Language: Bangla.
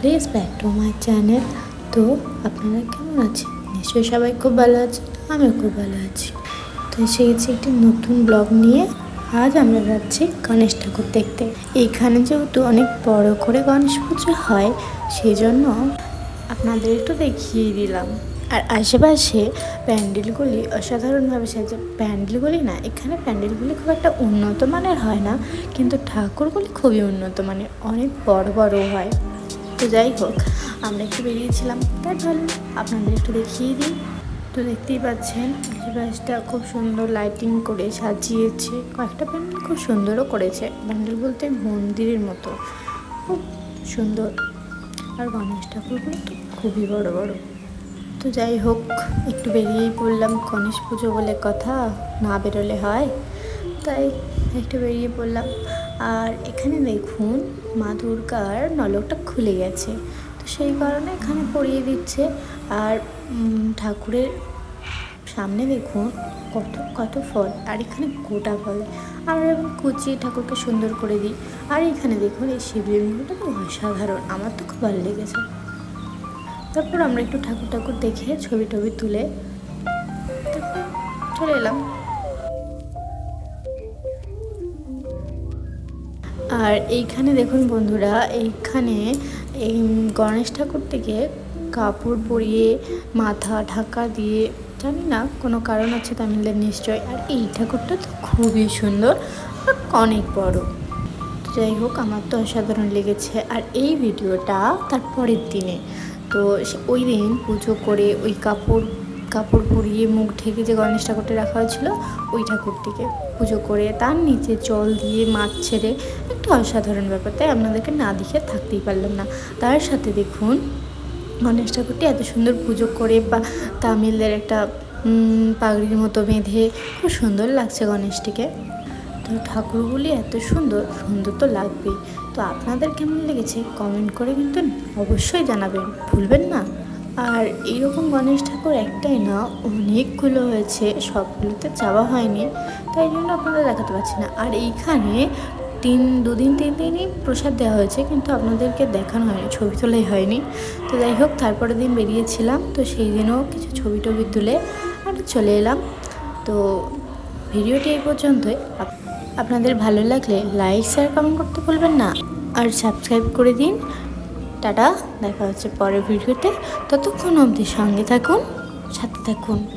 Please back to my channel তো আপনারা কেমন আছেন? নিশ্চয়ই সবাই খুব ভালো আছে আমিও খুব ভালো আছি। তো এসে গেছি একটি নতুন ব্লগ নিয়ে আজ আমরা যাচ্ছি গণেশ ঠাকুর দেখতে। এইখানে যেহেতু অনেক বড় করে গণেশ পুজো হয় সেই জন্য আপনাদের একটু দেখিয়ে দিলাম। আর আশেপাশে প্যান্ডেলগুলি অসাধারণভাবে সাজে প্যান্ডেলগুলি না, এখানে প্যান্ডেলগুলি খুব একটা উন্নত মানের হয় না, কিন্তু ঠাকুরগুলি খুবই উন্নত মানের, অনেক বড় বড় হয়। তো যাই হোক, আমরা একটু বেরিয়েছিলাম, তাই ভালো, আপনাদের একটু দেখিয়ে দিই। তো দেখতেই পাচ্ছেন, আশেপাশটা খুব সুন্দর লাইটিং করে সাজিয়েছে, কয়েকটা প্যান্ডেল খুব সুন্দরও করেছে, প্যান্ডেল বলতে মন্দিরের মতো, খুব সুন্দর। আর গণেশ ঠাকুরগুলো তো খুবই বড় বড়। তো যাই হোক, একটু বেরিয়েই পড়লাম। গণেশ পুজো বলে কথা, না বেরোলে হয়। তাই একটু বেরিয়ে পড়লাম। আর এখানে দেখুন, মা দুর্গার নলকটা খুলে গেছে। তো সেই কারণে এখানে পরিয়ে দিচ্ছে। আর ঠাকুরের সামনে দেখুন, কত কত ফল। আর এখানে গোটা ফল। আমরা এরকম কুচিয়ে ঠাকুরকে সুন্দর করে দিই। আর এখানে দেখুন, এই শিবলিঙ্গটা তো অসাধারণ। আমার তো খুব ভালো লেগেছে। তারপর আমরা একটু ঠাকুর ঠাকুর দেখে ছবি টবি তুলে তারপর চলে এলাম। আর এইখানে দেখুন বন্ধুরা, এইখানে এই গণেশ ঠাকুর থেকে কাপড় পরিয়ে, মাথা ঢাকা দিয়ে, জানি না কোনো কারণ আছে তামিলদের নিশ্চয়, আর এই ঠাকুরটা তো খুবই সুন্দর আর অনেক বড়। যাই হোক, আমার তো অসাধারণ লেগেছে। আর এই ভিডিওটা তার পরের দিনে। তো ওই দিন পুজো করে ওই কাপড় কাপড় পরিয়ে মুখ ঢেকে যে গণেশ ঠাকুরটা রাখা হয়েছিল, ওই ঠাকুরটিকে পুজো করে তার নিচে জল দিয়ে মাছ ছেড়ে একটা অসাধারণ ব্যাপার, তাই আপনাদেরকে না দেখে থাকতেই পারলাম না। তার সাথে দেখুন, গণেশ ঠাকুরটি এত সুন্দর পুজো করে বা তামিলদের একটা পাগড়ির মতো বেঁধে খুব সুন্দর লাগছে গণেশটিকে। তো ঠাকুরগুলি এত সুন্দর সুন্দর তো লাগবেই। তো আপনাদের কেমন লেগেছে কমেন্ট করে কিন্তু অবশ্যই জানাবেন, ভুলবেন না। আর এইরকম গণেশ ঠাকুর একটাই না, অনেকগুলো হয়েছে, সবগুলোতে যাওয়া হয়নি, তাই জন্য আপনাদের দেখাতে পারছি না। আর এইখানে তিন, দুদিন, তিন দিনই প্রসাদ দেওয়া হয়েছে, কিন্তু আপনাদেরকে দেখানো হয়নি, ছবি তোলাই হয়নি। তো যাই হোক, তারপরের দিন বেরিয়েছিলাম, তো সেই দিনও কিছু ছবি টবি তুলে আর চলে এলাম। তো ভিডিওটি এই পর্যন্তই আপনাদের ভালো লাগলে লাইক শেয়ার কমেন্ট করতে বলবেন না। আর সাবস্ক্রাইব করে দিন। টাটা, দেখা হচ্ছে পরের ভিডিওতে। ততক্ষণ অবধি সঙ্গে থাকুন, সাথে থাকুন।